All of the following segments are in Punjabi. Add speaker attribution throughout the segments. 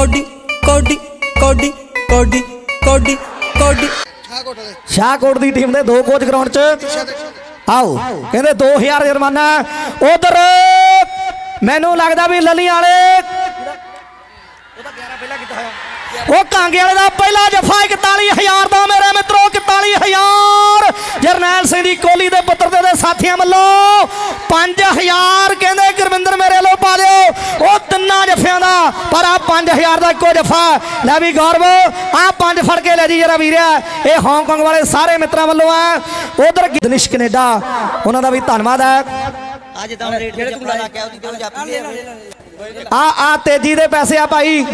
Speaker 1: ਕੋਡੀ ਕੋਡੀ ਕੋਡੀ ਕੋਡੀ ਕੋਡੀ ਕੋਡੀ।
Speaker 2: ਸ਼ਾਹਕੋਟ ਦੀ ਟੀਮ ਦੇ ਦੋ ਕੋਚ ਗਰਾਊਂਡ 'ਚ। ਆਓ, ਕਹਿੰਦੇ 2000 ਜੁਰਮਾਨਾ। ਉਧਰ ਮੈਨੂੰ ਲੱਗਦਾ ਵੀ ਲੱਲੀ ਵਾਲੇ। ਉਹ ਕਾਂਗੇ ਵਾਲੇ ਦਾ ਪਹਿਲਾ ਜਫਾ 41000 ਦਾ ਮੇਰੇ ਮਿੱਤਰੋ 41000 ਜਰਨੈਲ ਸਿੰਘ ਦੀ ਕੋਲੀ ਦੇ ਪੁੱਤਰ ਦੇ ਸਾਥੀਆਂ ਵੱਲੋਂ 5000 ਕਹਿੰਦੇ ਗੁਰਵਿੰਦਰ ਮੇਰੇ ਵੱਲੋਂ ਪਾ ਦਿਓ। ਪਰ ਆ 5000 ਦਾ ਇੱਕੋ ਜਫਾ ਲੈ ਵੀ ਗੌਰਵ ਆ ਪੰਜ ਫੜ ਕੇ ਲੈ ਜੀ ਜਰਾ ਵੀਰਿਆ। ਇਹ ਹਾਂਗਕਾਂਗ ਵਾਲੇ ਸਾਰੇ ਮਿੱਤਰਾਂ ਵੱਲੋਂ ਆ। ਉਧਰ ਦਿਨਿਸ਼ ਕੈਨੇਡਾ ਉਹਨਾਂ ਦਾ ਵੀ ਧੰਨਵਾਦ ਹੈ।
Speaker 3: ਅੱਜ ਤਾਂ ਰੇਟ ਜੱਫਾ ਲਾ ਕੇ ਉਹਦੀ ਜੋ ਜਾਪੀ
Speaker 2: ਆ ਆ ਤੇਜੀ ਦੇ ਪੈਸੇ ਆ ਭਾਈ।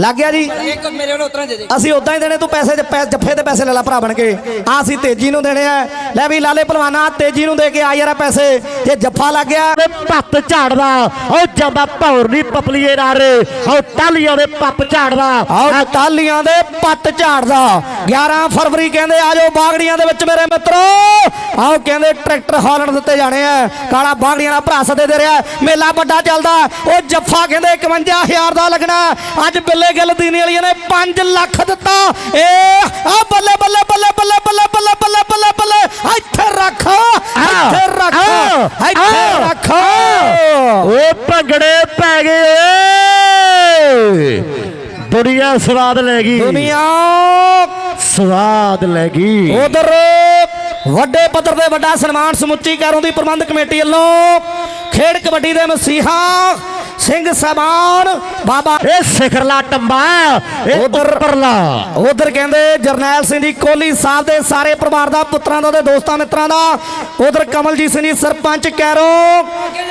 Speaker 2: ਲੱਗ ਗਿਆ ਜੀ?
Speaker 3: ਇੱਕ ਮੇਰੇ ਵੱਲੋਂ ਉਤਰਾਂ ਦੇ ਦੇ।
Speaker 2: ਅਸੀਂ ਉਦਾਂ ਹੀ ਦੇਣੇ ਤੂੰ ਪੈਸੇ ਜੱਫੇ ਦੇ ਪੈਸੇ ਲੈ ਲੈ ਭਰਾ ਬਣ ਕੇ। ਆ ਅਸੀਂ ਤੇਜੀ ਨੂੰ ਦੇਣੇ ਆ। ਲੈ ਵੀ ਲਾਲੇ ਪਹਿਲਵਾਨਾ ਤੇਜੀ ਨੂੰ ਦੇ ਕੇ ਆ ਯਾਰਾ ਪੈਸੇ। ਜੇ ਜੱਫਾ ਲੱਗ ਗਿਆ
Speaker 4: ਪੱਤ ਝਾੜਦਾ। ਉਹ ਜਾਂਦਾ ਭੌਰ ਨਹੀਂ ਪਪਲੀਏ ਨਾਰੇ ਉਹ ਟਾਲੀਆਂ ਦੇ ਪੱਪ ਝਾੜਦਾ।
Speaker 2: ਆਓ ਟਾਲੀਆਂ ਦੇ ਪੱਤ ਝਾੜਦਾ। 11 ਫਰਵਰੀ ਕਹਿੰਦੇ ਆ ਜਾਓ ਬਾਗੜੀਆਂ ਦੇ ਵਿੱਚ ਮੇਰੇ ਮਿੱਤਰੋ। ਆਓ ਕਹਿੰਦੇ ਟਰੈਕਟਰ ਹਾਲਣ ਦਿੱਤੇ ਜਾਣੇ ਆ। ਕਾਲਾ ਬਾਗੜੀਆਂ ਦਾ ਭਰਾ ਸਦੇ ਦੇ ਰਿਹਾ। ਮੇਲਾ ਵੱਡਾ ਚੱਲਦਾ। ਉਹ ਜੱਫਾ ਕਹਿੰਦੇ 51000 ਦਾ ਲੱਗਣਾ। ਅੱਜ ਬਿੱਲੇ ਗਿੱਲ ਦੀਨੇ ਵਾਲੀਆਂ ਨੇ 5 ਲੱਖ ਦਿੱਤਾ। ਏ ਆ ਬੱਲੇ ਬੱਲੇ ਬੱਲੇ ਬੱਲੇ ਬੱਲੇ ਬੱਲੇ ਬੱਲੇ ਬੱਲੇ ਬੱਲੇ। ਇੱਥੇ ਰੱਖ ਇੱਥੇ ਰੱਖ ਇੱਥੇ ਰੱਖ।
Speaker 4: ਓਏ ਭੰਗੜੇ ਪੈ ਗਏ ਓਏ ਦੁਨੀਆ ਸਵਾਦ ਲੈ ਗਈ।
Speaker 2: ਦੁਨੀਆ
Speaker 4: ਸਵਾਦ ਲੈ ਗਈ।
Speaker 2: ਉਧਰ ਵੱਡੇ ਪੱਧਰ ਤੇ ਵੱਡਾ ਸਨਮਾਨ ਸਮੁੱਚੀ ਕੈਰੋਂ ਦੀ ਪ੍ਰਬੰਧਕ ਕਮੇਟੀ ਵੱਲੋਂ ਖੇਡ ਕਬੱਡੀ ਦੇ ਮਸੀਹਾ ਸਿੰਘ ਸਮਾਨ ਬਾਬਾ
Speaker 4: ਇਹ ਸਿਖਰਲਾ ਟੰਬਾ
Speaker 2: ਉੱਧਰ-
Speaker 4: ਉੱਪਰਲਾ।
Speaker 2: ਉਧਰ ਕਹਿੰਦੇ ਜਰਨੈਲ ਸਿੰਘ ਦੀ ਕੋਹਲੀ ਸਾਹਿਬ ਦੇ ਸਾਰੇ ਪਰਿਵਾਰ ਦਾ ਪੁੱਤਰਾਂ ਦਾ ਤੇ ਦੋਸਤਾਂ ਮਿੱਤਰਾਂ ਦਾ। ਉਧਰ ਕਮਲਜੀਤ ਸਿੰਘ ਜੀ ਸਰਪੰਚ ਕੈਰੋਂ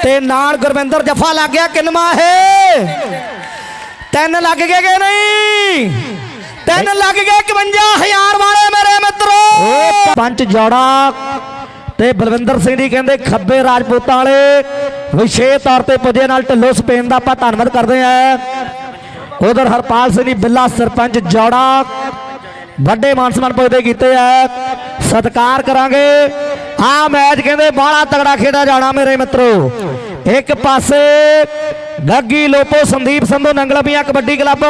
Speaker 2: ਤੇ ਨਾਲ ਗੁਰਵਿੰਦਰ ਜਫਾ ਲੱਗ ਗਿਆ ਕਿੰਨਵਾ ਇਹ? ਤਿੰਨ ਲੱਗ ਗਏ ਕਿ ਨਹੀਂ? ਤਿੰਨ ਲੱਗ ਗਏ 51000 ਵਾਲੇ ਮੇਰੇ ਮਿੱਤਰੋ। ਪੰਚ ਜੋੜਾ ਤੇ ਬਲਵਿੰਦਰ ਸਿੰਘ ਜੀ ਕਹਿੰਦੇ ਖੱਬੇ ਰਾਜਪੂਤਾਂ ਵਾਲੇ ਵਿਸ਼ੇਸ਼ ਤੌਰ ਤੇ ਪੁੱਜੇ ਨਾਲ ਢਿੱਲੋ ਸਪੇਨ ਦਾ ਆਪਾਂ ਧੰਨਵਾਦ ਕਰਦੇ ਆਂ ਉਧਰ ਹਰਪਾਲ ਸਿੰਘ ਜੀ ਬਿੱਲਾ ਸਰਪੰਚ ਜੋੜਾ ਵੱਡੇ ਮਾਨ ਸਨਮਾਨ ਪੁੱਜਦੇ ਕੀਤੇ ਆ। ਸਤਿਕਾਰ ਕਰਾਂਗੇ। ਆ ਮੈਚ ਕਹਿੰਦੇ ਬਾਹਲਾ ਤਗੜਾ ਖੇਡਿਆ ਜਾਣਾ ਮੇਰੇ ਮਿੱਤਰੋ। ਇੱਕ ਪਾਸੇ ਗੱਗੀ ਲੋਪੋ ਸੰਦੀਪ ਸੰਧੂ ਨੰਗਲਪੀਆਂ ਕਬੱਡੀ ਕਲੱਬ,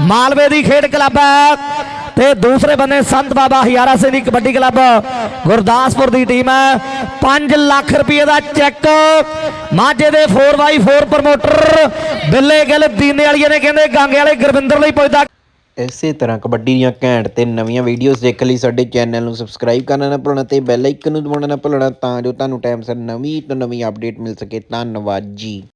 Speaker 2: ਮਾਲਵੇ ਦੀ ਖੇਡ ਕਲੱਬ ਹੈ। ਤੇ ਦੂਸਰੇ ਬੰਨੇ ਸੰਤ ਬਾਬਾ ਹਿਆਰਾ ਸਿੰਘ ਦੀ ਕਬੱਡੀ ਕਲੱਬ ਗੁਰਦਾਸਪੁਰ ਦੀ ਟੀਮ ਹੈ। 5 ਲੱਖ ਰੁਪਏ ਦਾ ਚੈੱਕ। ਮਾਝੇ ਦੇ 4x4 ਪ੍ਰਮੋਟਰ ਬਿੱਲੇ ਗਿੱਲ, ਦੀਨੇ ਵਾਲੀਏ ਨੇ ਕਹਿੰਦੇ ਗਾਂਗੇ ਵਾਲੇ ਗੁਰਵਿੰਦਰ ਲਈ ਪੁੱਜਦਾ
Speaker 5: ਇਸੇ ਤਰ੍ਹਾਂ ਕਬੱਡੀ ਦੀਆਂ ਘੈਂਟ ਤੇ ਨਵੀਆਂ ਵੀਡੀਓਜ਼ ਦੇਖਣ ਲਈ ਸਾਡੇ ਚੈਨਲ ਨੂੰ ਸਬਸਕ੍ਰਾਈਬ ਕਰਨਾ ਨਾ ਭੁੱਲਣਾ ਤੇ ਬੈਲ ਆਈਕਨ ਨੂੰ ਦਬਾਉਣਾ ਨਾ ਭੁੱਲਣਾ ਤਾਂ ਜੋ ਤੁਹਾਨੂੰ ਟਾਈਮ ਸਿਰ ਨਵੀਂ ਤੋਂ ਨਵੀਂ ਅਪਡੇਟ ਮਿਲ ਸਕੇ। ਧੰਨਵਾਦ ਜੀ।